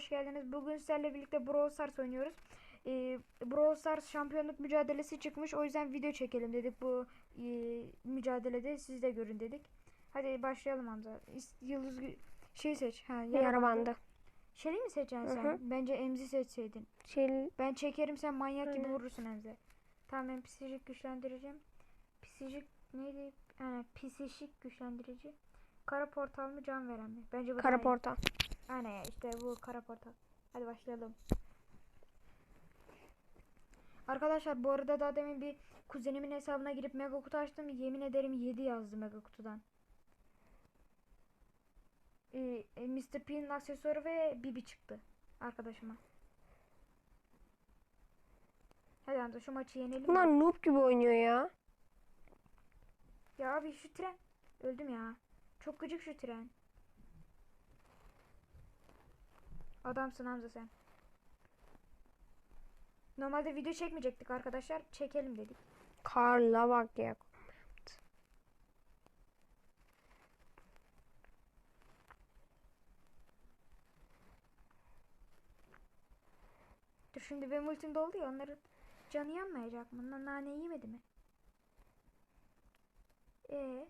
hoş geldiniz. Bugün sizlerle birlikte Brawl Stars oynuyoruz. Ee, Brawl Stars şampiyonluk mücadelesi çıkmış. O yüzden video çekelim dedik bu e, mücadelede. Siz de görün dedik. Hadi başlayalım Hamza. Yıldız şey seç. Ha, Yara bandı. Şeli mi seçeceksin Hı sen? hı. Bence Emzi seçseydin. Şey, Ben çekerim sen manyak gibi Aynen. vurursun Emzi. Tamam ben psikolojik güçlendireceğim. Psikolojik neydi? Yani psikolojik güçlendirici. Kara portal mı can veren mi? Bence bu kara iyi. Aynen işte bu kara portal. Hadi başlayalım. Arkadaşlar bu arada daha demin bir kuzenimin hesabına girip mega kutu açtım. Yemin ederim 7 yazdı mega kutudan. Ee, e, Mr. P'nin aksesuarı ve Bibi çıktı arkadaşıma. Hadi Hamza şu maçı yenelim. Bunlar mi? noob gibi oynuyor ya. Ya abi şu tren. Öldüm ya. Çok gıcık şu tren. Adamsın Hamza sen. Normalde video çekmeyecektik arkadaşlar. Çekelim dedik. Karla bak ya. Dur şimdi benim ultim doldu ya onların canı yanmayacak mı? Na- Nane yemedi mi? Ee,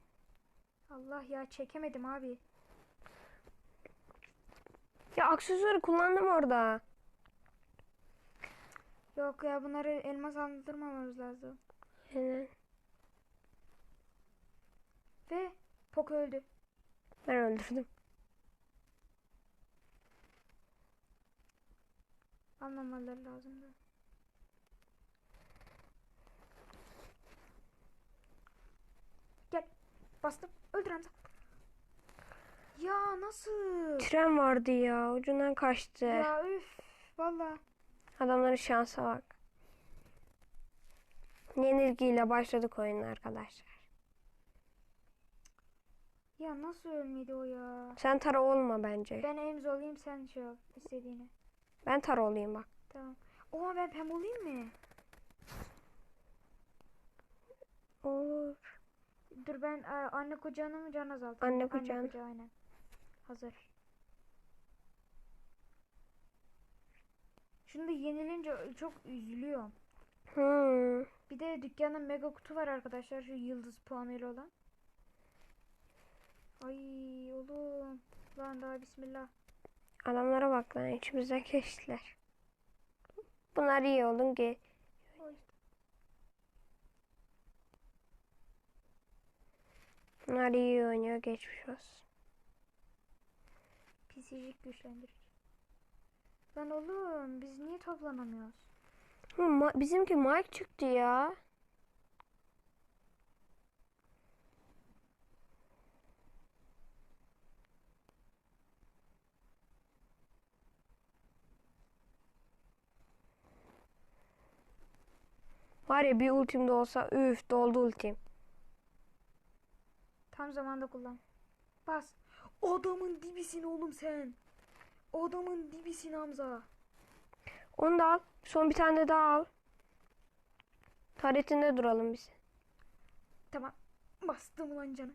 Allah ya çekemedim abi. Ya aksesuarı kullandım orada. Yok ya bunları elmas andırmamamız lazım. Yani Ve Poco öldü. ben öldürdüm. Almamaları lazımdı. Gel. Bastım. Öldür Hamza. Nasıl? Tren vardı ya. Ucundan kaçtı. Ya üf. Valla. Adamların şansa bak. Yenilgiyle başladık oyuna arkadaşlar. Ya nasıl ölmedi o ya? Sen tara olma bence. Ben Emz olayım sen şey yap istediğini. Ben tara olayım bak. Tamam. Oha ben pem olayım mı? Olur. Dur ben e, anne kucağına mı can azaltayım? Anne Anne kucağına. kucağı aynen. Hazır. Da yenilince çok üzülüyorum. Hmm. Bir de dükkanda mega kutu var arkadaşlar şu yıldız puanıyla olan. Ay oğlum. Lan daha bismillah. Adamlara bak lan içimizden geçtiler. Bunlar iyi oldun ki. Bunlar iyi oynuyor geçmiş olsun. Psikolojik güçlendirici. Lan oğlum biz niye toplanamıyoruz? Hı, ma- bizimki Mike çıktı ya. Var ya bir ultim de olsa üf doldu ultim. Tam zamanda kullan. Bas. Adamın dibisin oğlum sen. Adamın dibisin Hamza. Onu da al. Son bir tane daha al. Taretinde duralım biz. Tamam. Bastım lan canım.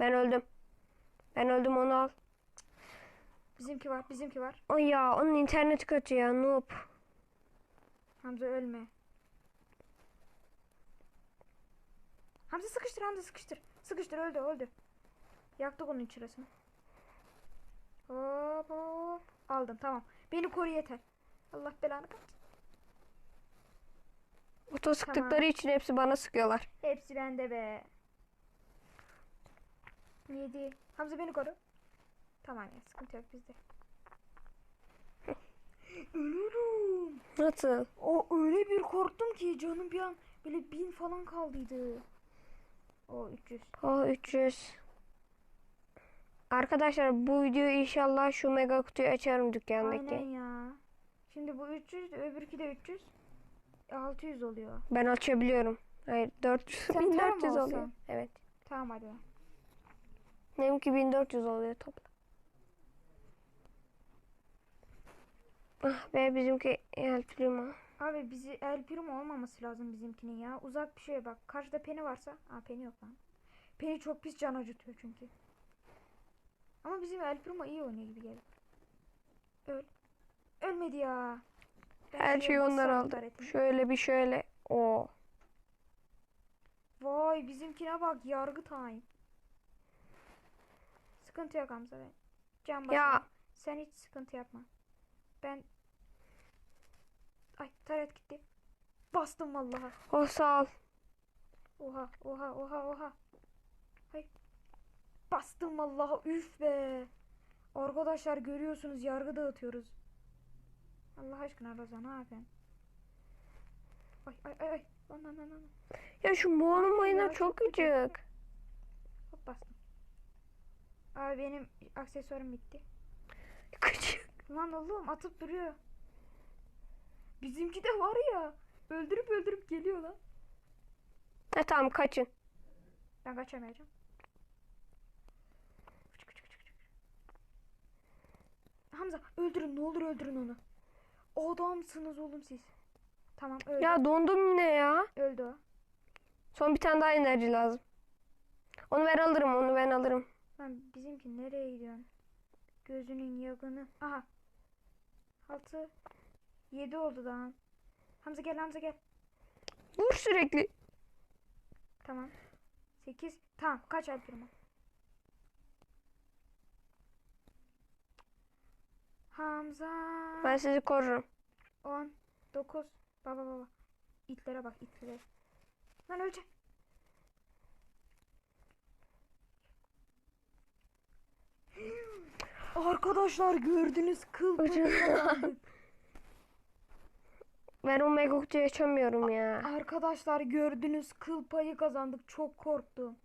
Ben öldüm. Ben öldüm onu al. Bizimki var, bizimki var. Ay ya onun interneti kötü ya noob. Hamza ölme. Hamza sıkıştır, Hamza sıkıştır. Sıkıştır, öldü, öldü. Yaktık onun çırasını. Hop hop. Aldım, tamam. Beni koru yeter. Allah belanı versin. Oto sıktıkları için hepsi bana sıkıyorlar. Hepsi bende be. Yedi. Hamza beni koru. Tamam ya, sıkıntı yok bizde. Ölürüm. Nasıl? O öyle bir korktum ki canım bir an böyle bin falan kaldıydı. O 300. O 300. Arkadaşlar bu videoyu inşallah şu mega kutuyu açarım dükkandaki. Aynen ya. Şimdi bu 300 öbürkü de 300. 600 oluyor. Ben açabiliyorum. Hayır 400 Sen tara mı 1400 oluyor. olsan? Evet. Tamam hadi. Benimki 1400 oluyor toplam. Ah be bizimki El Primo. Abi bizi El Primo olmaması lazım bizimkinin ya. Uzak bir şeye bak. Karşıda Penny varsa. Aa Penny yok lan. Penny çok pis can acıtıyor çünkü. Ama bizim El Primo iyi oynuyor gibi geliyor. Öl. Ölmedi ya. Ben Her şeyi onlar aldı. Şöyle bir şöyle. O. Vay bizimkine bak yargı time. Sıkıntı yok Hamza ben. Can Ya. Sen hiç sıkıntı yapma. Ben Ay taret gitti. Bastım vallahi. O sağ ol. Oha oha oha oha. Bastım vallahi üf be. Arkadaşlar görüyorsunuz yargı dağıtıyoruz. Allah aşkına Roza ne yapıyorsun? Ay ay ay ay. Lan lan lan lan. Ya şu ya, mayına çok gıcık. Hop bastım. Abi benim aksesuarım bitti. Gıcık. Lan oğlum atıp duruyor. Bizimki de var ya. Öldürüp öldürüp geliyor lan. Ha tamam kaçın. Ben kaçamayacağım. Küçük, küçük, küçük, küçük. Hamza öldürün ne olur öldürün onu. Adamsınız oğlum siz. Tamam öldü. Ya dondum yine ya. Öldü o. Son bir tane daha enerji lazım. Onu ben alırım, onu ben alırım. Lan bizimki nereye gidiyorsun? Gözünün yakını. Aha. Altı. Yedi oldu daha. Hamza gel Hamza gel. Vur sürekli. Tamam. Sekiz. Tamam kaç Alpirman? Hamza. Ben sizi korurum. 10 9 Baba baba. İtlere bak itlere. Lan öleceğim. Arkadaşlar gördünüz kıl payı. Ben o megokçu açamıyorum ya. Arkadaşlar gördünüz kıl payı kazandık. Çok korktum.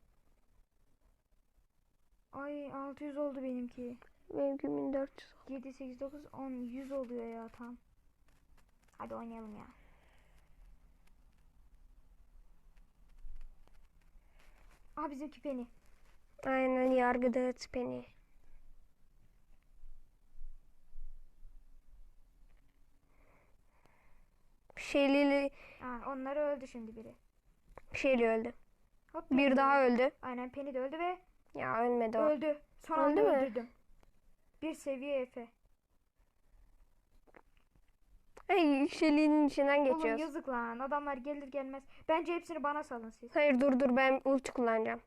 Ay 600 oldu benimki. Benimki 1400. 7 8 9 10 100 oluyor ya tam. Hadi oynayalım ya. Aa bizimki Penny. Aynen yargı dağıt beni. Şeyli, Aa onlar öldü şimdi biri. şeyli öldü. Hop, Penny Bir daha öldü. öldü. Aynen Penny de öldü ve Ya ölmedi o. öldü. Son Öldü anda mü? öldürdüm. Bir seviye Efe. Ay şeyliğinin içinden Oğlum geçiyoruz. yazık lan. Adamlar gelir gelmez. Bence hepsini bana salın siz. Hayır dur dur ben ulti kullanacağım.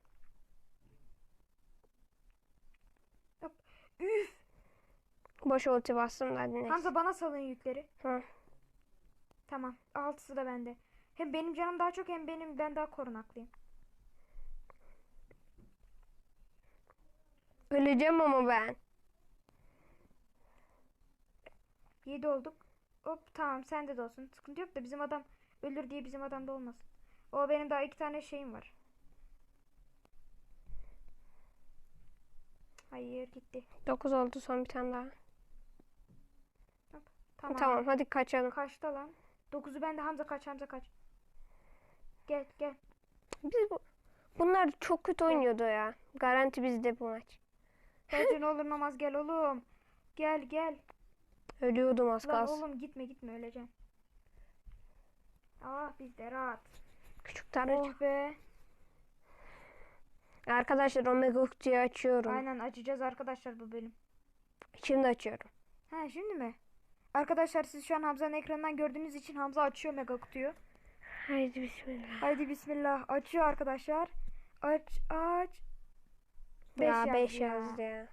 Üf. Boş ulti bastım da neyse. Hamza bana salın yükleri. Hı. Tamam. Altısı da bende. Hem benim canım daha çok hem benim ben daha korunaklıyım. Öleceğim ama ben. 7 olduk. Hop tamam sende de olsun. Sıkıntı yok da bizim adam ölür diye bizim adam da olmasın. O benim daha iki tane şeyim var. Hayır gitti. 9 oldu son bir tane daha. Tamam. Tamam hadi kaçalım. Kaçta lan? 9'u bende Hamza kaç Hamza kaç. Gel gel. Biz bu, bunlar çok kötü oynuyordu ya. Garanti bizde bu maç. Bence ne olur namaz gel oğlum. Gel gel. Ölüyordum az Lan kalsın. oğlum gitme gitme öleceksin. Ah bizde rahat. Küçük tane. Oh be. Arkadaşlar Omega kutuyu açıyorum. Aynen açacağız arkadaşlar bu bölüm. Şimdi açıyorum. Ha şimdi mi? Arkadaşlar siz şu an Hamza'nın ekranından gördüğünüz için Hamza açıyor mega kutuyu. Haydi bismillah. Haydi bismillah. Açıyor arkadaşlar. Aç aç. Beş ya yazdı 5 ya. yazdı ya.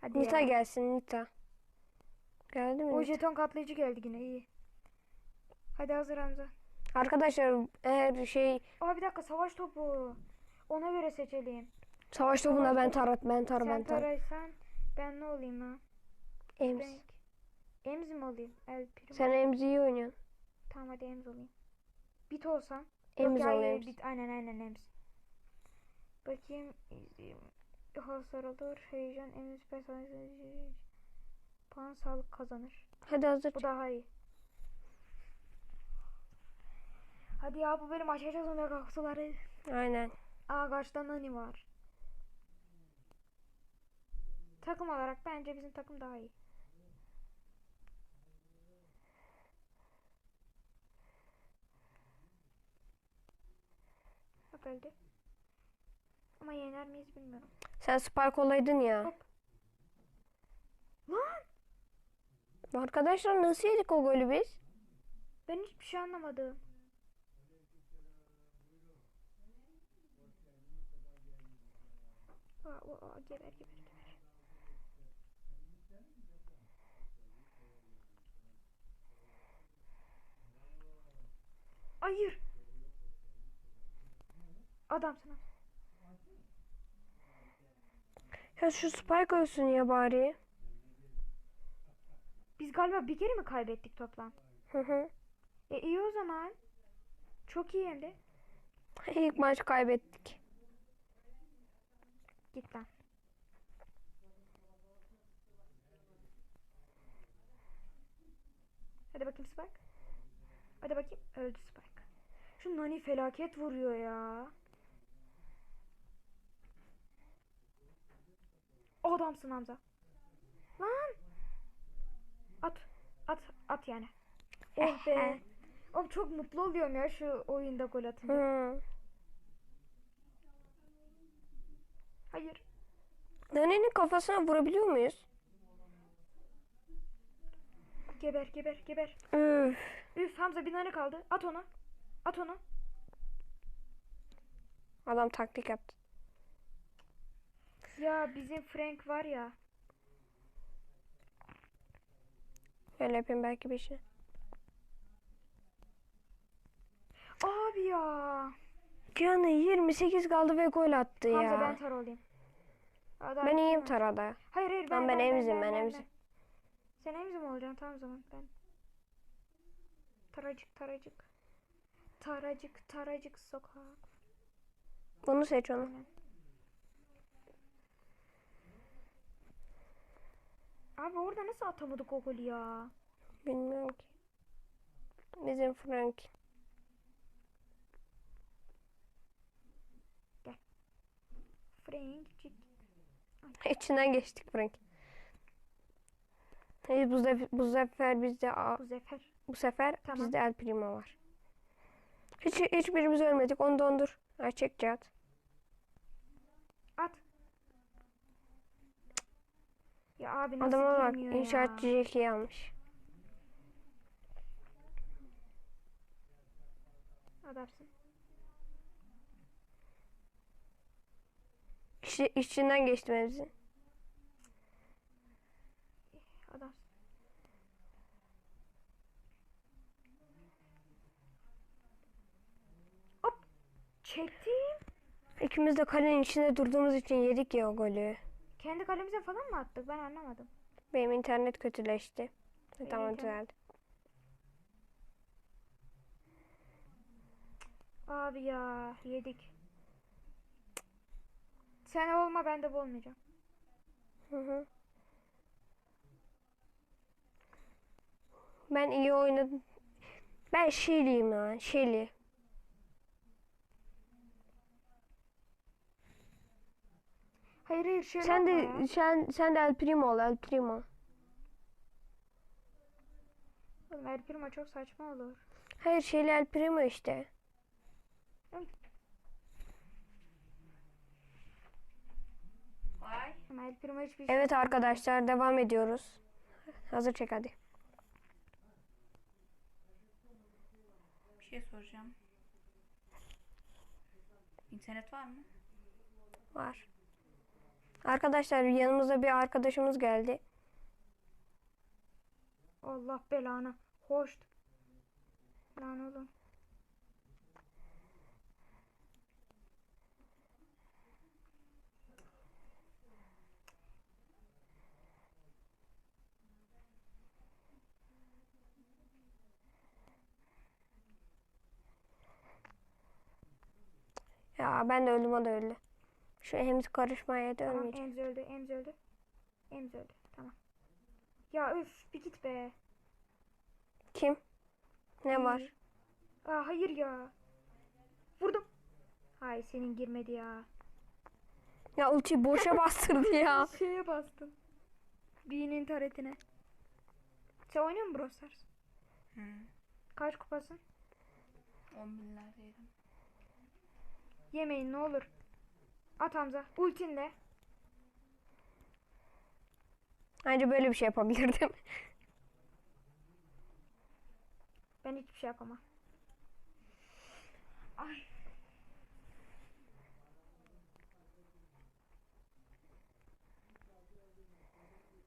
Hadi Nita ya. gelsin Nita. Geldi mi O jeton katlayıcı geldi yine iyi. Hadi hazır Hamza. Arkadaşlar eğer şey Aa bir dakika savaş topu. Ona göre seçelim. savaş topuna ben tarat ben tar ben Sen tar. taraysan ben ne olayım ha? Ems. Ben... Emz mi olayım? El prim. Sen Emzi'yi oynuyorsun. Tamam hadi Emz olayım. Bit olsam. Yok, ol Emz. Bit, aynen aynen Emz. Bakayım. Hasar alır. Heyecan. Emz personel. Puan sağlık kazanır. Hadi hazır. Bu daha iyi. Hadi ya bu bölüm açacağız o mega kutuları. Aynen. Aa karşıda Nani var. Takım olarak bence bizim takım daha iyi. Bak öldü. Ama yener miyiz bilmiyorum. Sen Spark olaydın ya. Hop. Lan! Arkadaşlar nasıl yedik o golü biz? Ben hiçbir şey anlamadım. Aa, aa, geber geber geber. Hayır. Adamsın. ha. Ya şu Spike ölsün ya bari. Galiba bir kere mi kaybettik toplam? Hı hı. E iyi o zaman. Çok iyi hem de. İlk maç kaybettik. Git lan. Hadi bakayım Spike. Hadi bakayım. Öldü Spike. Şu Nani felaket vuruyor ya. Adamsın Hamza. At. At. At yani. Oh be. Oğlum çok mutlu oluyorum ya şu oyunda gol atınca. Hı. Hayır. Nani'nin kafasına vurabiliyor muyuz? Geber geber geber. Üf. Üf Hamza bir tane kaldı. At onu. At onu. Adam taktik yaptı. Ya bizim Frank var ya. Öyle yapayım belki bir şey. Abi ya. Canı 28 kaldı ve gol attı ya. Hamza ben tar olayım. Aa, daha Ben iyiyim tarada. Hayır hayır ben Tamam, ben emzim, ben emzim. Sen emzim olacaksın tamam zaman ben. Taracık taracık. Taracık taracık sokak. Bunu seç onu. Aynen. Abi orada nasıl atamadık o golü ya? Bilmiyorum ki. Bizim Frank. Frankcik. İçinden geçtik Frank. Hayır, bu, sefer, bu sefer bizde Bu sefer. bu sefer Tamam. bizde El Primo var. Hiç hiçbirimiz ölmedik. Onu dondur. Ha, çek Cihat. At. Ya abi nasıl Adama bak. ya? İnşaatçı Jackie'yi almış. Adamsın. İşi, içinden geçtim hepsi. Adamsın. Hop. Çektim. İkimiz de kalenin içinde durduğumuz için yedik ya o golü. Kendi kalemize falan mı attık? Ben anlamadım. Benim internet kötüleşti. Benim Tamam internet- düzeldi. Abi ya yedik. Sen olma ben de olmayacağım. Hı hı. Ben iyi oynadım. Ben Şili'yim lan. Şili. Hayır hayır şöyle Sen yapma de sen sen de El Primo ol El Primo. Oğlum El Primo çok saçma olur. Hayır Şili El Primo işte. Ama El Primo hiçbir şey Evet arkadaşlar devam ediyoruz. Hazır çek hadi. Bir şey soracağım. İnternet var mı? Var. Arkadaşlar yanımıza bir arkadaşımız geldi. Allah belanı. Hoş. Lan oğlum. Ya ben de öldüm o da öldü. Şu hemiz karışmaya da Tamam. Emz öldü. Emz öldü. Emz öldü. Tamam. Ya üf bir git be. Kim? Ne var? Aa hayır ya. Vurdum. Hay senin girmedi ya. Ya ultiyi boşa bastırdı ya. Şeye bastım. B'nin taretine. Sen oynuyor musun Brawl Stars? Hı. Kaç kupasın? 10 binlerdeydim. Yemeyin ne olur. At Hamza. Ultinle. Ayrıca böyle bir şey yapabilirdim. Ben hiçbir şey yapamam. Ay.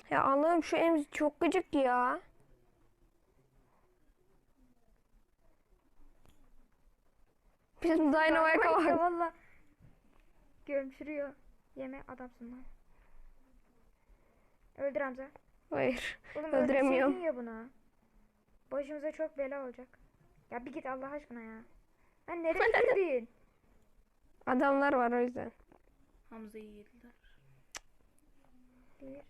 Ya Allah'ım şu emzi çok gıcık ya. Bizim Dynamite'a bak. Valla. Gömçürüyor. Yeme adamsın lan. Öldür Hamza. Hayır. Oğlum Öldüremiyorum. ya bunu. Başımıza çok bela olacak. Ya bir git Allah aşkına ya. Lan nereye girdin? Adamlar var o yüzden. Hamza'yı yediler. Bir.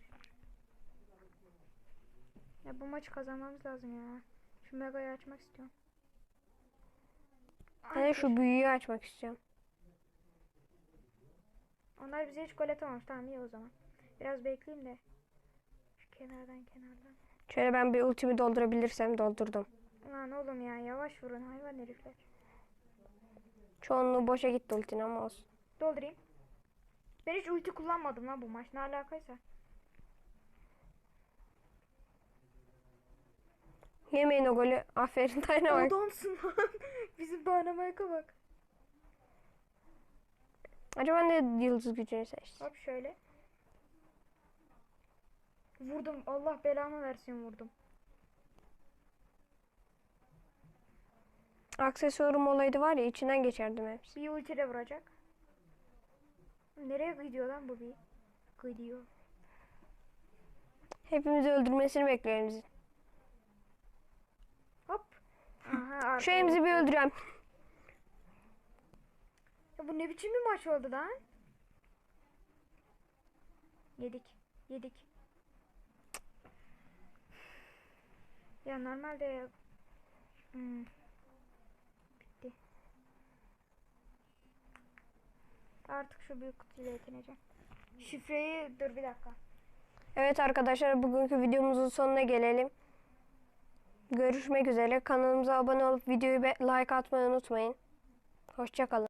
Ya bu maçı kazanmamız lazım ya. Şu megayı açmak istiyorum. Ben de şu büyüyü açmak istiyorum. Onlar bize hiç gol atamamış. Tamam iyi o zaman. Biraz bekleyeyim de. Şu kenardan kenardan. Şöyle ben bir ultimi doldurabilirsem doldurdum. Lan oğlum ya yavaş vurun hayvan herifler. Çoğunluğu boşa gitti ultin ama olsun. Doldurayım. Ben hiç ulti kullanmadım lan bu maç. Ne alakaysa. Yemeyin o golü. Aferin Dynamite. Adamsın lan. Bizim Dynamite'a bak. Acaba ne yıldız gücünü seçti? Hop şöyle. Vurdum. Allah belamı versin vurdum. Aksesuarım olaydı var ya içinden geçerdim hepsi. Bir ulti de vuracak. Nereye gidiyor lan bu bir? Gidiyor. Hepimizi öldürmesini bekliyorum bizi. Hop. Aha, Şu emzi bir gitti. Bu ne biçim bir maç oldu lan? Yedik. Yedik. Ya normalde hmm. bitti. Artık şu büyük kutuyla yetineceğim. Şifreyi dur bir dakika. Evet arkadaşlar bugünkü videomuzun sonuna gelelim. Görüşmek üzere. Kanalımıza abone olup videoyu like atmayı unutmayın. Hoşçakalın.